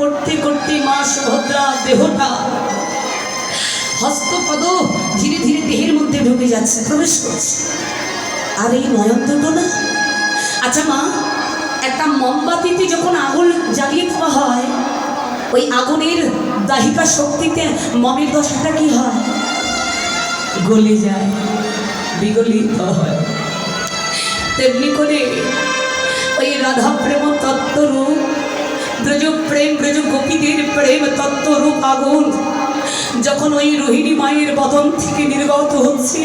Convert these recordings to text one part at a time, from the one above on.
করতে করতে মা সুভদ্রা দেহটা হস্তপদ ধীরে ধীরে দেহের মধ্যে ঢুকে যাচ্ছে, প্রবেশ করছে। আর এই নয়ন না? আচ্ছা মা, একটা মোমবাতিতে যখন আগুন জ্বালিয়ে দেওয়া হয়, ওই আগুনের দাহিকা শক্তিতে মমের দশাটা কি হয়? গলে যায়, বিগলিত হয়। তেমনি করে ওই রাধা প্রেম তত্ত্বরূপ ব্রজ প্রেম ব্রজ গোপীদের প্রেম তত্ত্ব রূপ আগুন। যখন ওই রোহিণী মায়ের বদন থেকে নির্গত হচ্ছে,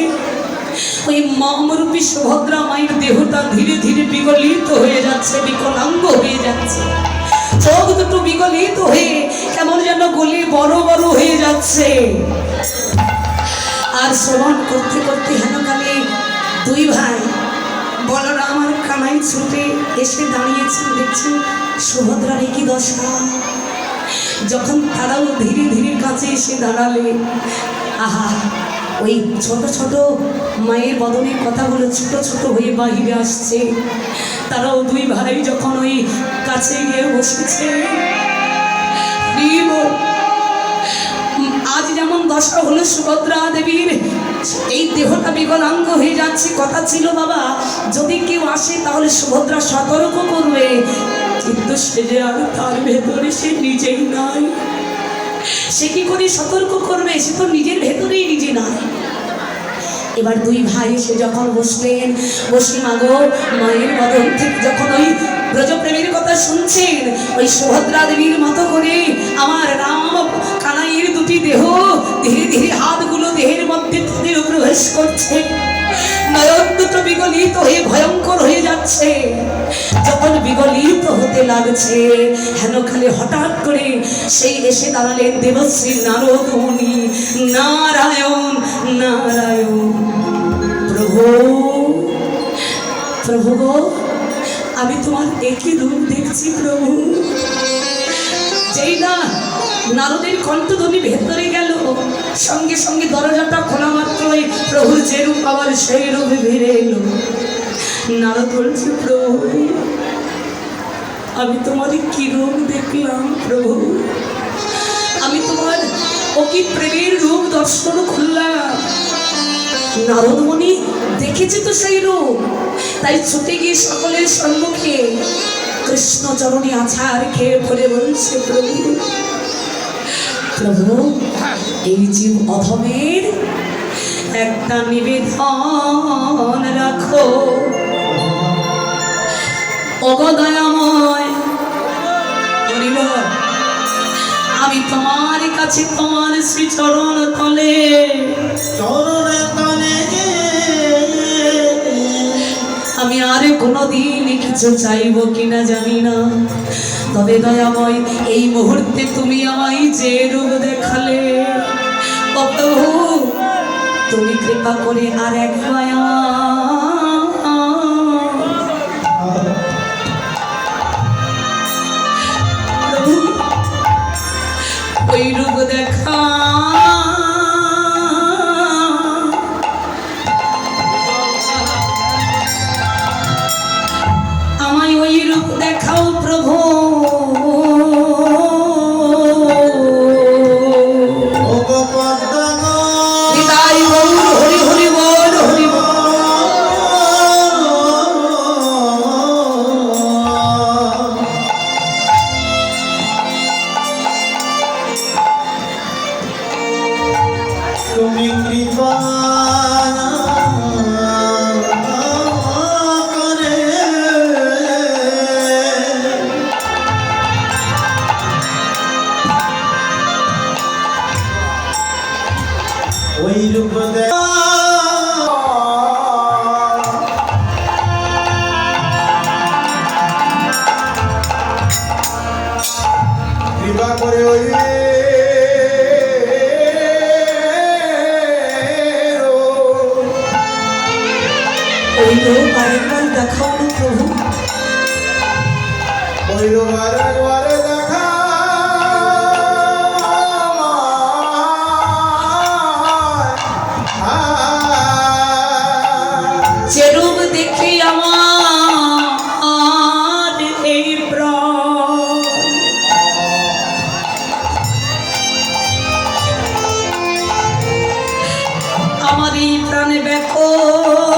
ওই মমরূপী সুভদ্রা মায়ের দেহটা ধীরে ধীরে বিগলিত হয়ে যাচ্ছে, বিকলাঙ্গ হয়ে যাচ্ছে। চোখ দুটো বিগলিত হয়ে কেমন যেন গলি বড় বড় হয়ে যাচ্ছে। আর শ্রবণ করতে করতে হেনকালে দুই ভাই বলরাম আর কানাই ছুটে এসে দাঁড়িয়েছেন, দেখছেন সুভদ্রার একই দশা। যখন তারাও ধীরে ধীরে কাছে এসে দাঁড়ালে, আহা, ওই ছোট ছোট মায়ের বদনের কথাগুলো ছোট ছোট হয়ে বাহিরে আসছে। তারাও দুই ভাই যখন ওই কাছে গিয়ে বসেছে আজ যেমন দশা হলো সুভদ্রা দেবীর, এই দেহটা বিকলাঙ্গ হয়ে যাচ্ছে। কথা ছিল বাবা, যদি কেউ আসে তাহলে সুভদ্রা সতর্ক করবে। কিন্তু আর তার ভেতরে সে নিজেই নাই। সে কি করে সতর্ক করবে? সে তো নিজের ভেতরেই নিজে নাই। এবার দুই ভাই এসে যখন বসলেন, বসি মাগো, মায়ের বদন থেকে যখন ওই ব্রজপ্রেমীর কথা শুনছেন, ওই সুভদ্রা দেবীর মতো করে আমার রাম কানাইয়ের দুটি দেহ ধীরে ধীরে হাতগুলো দেহের মধ্যে প্রবেশ করছে। নয়ন দুটো বিগলিত হয়ে ভয়ঙ্কর হয়ে যাচ্ছে। বিগলিত হতে লাগছে। হেন খালে হঠাৎ করে সেই এসে দাঁড়ালেন দেবশ্রী নারদ মুনি নারায়ণ নারায়ণ। প্রভু প্রভু গো, আমি তোমার একই রূপ দেখছি প্রভু। যেই না নারদের কণ্ঠধ্বনি ভেতরে গেল, সঙ্গে সঙ্গে দরজাটা খোলা মাত্রই প্রভুর যে রূপ আবার সেই রূপে ফিরে এলো। নারদ বলছে, প্রভু আমি তোমার কি রূপ দেখলাম প্রভু। আমি তোমার ও কি প্রেমের রূপ দর্শন খুললাম। নারদমণি দেখেছে তো সেই রূপ তাই ছুটে গিয়ে সকলের সম্মুখে কৃষ্ণ চরণে আছার খেয়ে পড়ে বলছে প্রভু প্রভু এই জীব অধমের একটা নিবেদন রাখো। তোমার কাছে তোমার শ্রীচরণ তলে। চরণে তলে আমি আর কোনোদিন কিছু চাইব কিনা জানি না। তবে দয়াময় এই মুহূর্তে তুমি আমায় যে রূপ দেখালে তুমি কৃপা করে আর একবার তুমি কৃপা ওই রূপ দে কৃপা করে ওই দেখাও না প্রভু ভৈরবার একবার দেখা যেরূপ আমার এই প্রাণে ব্যাপক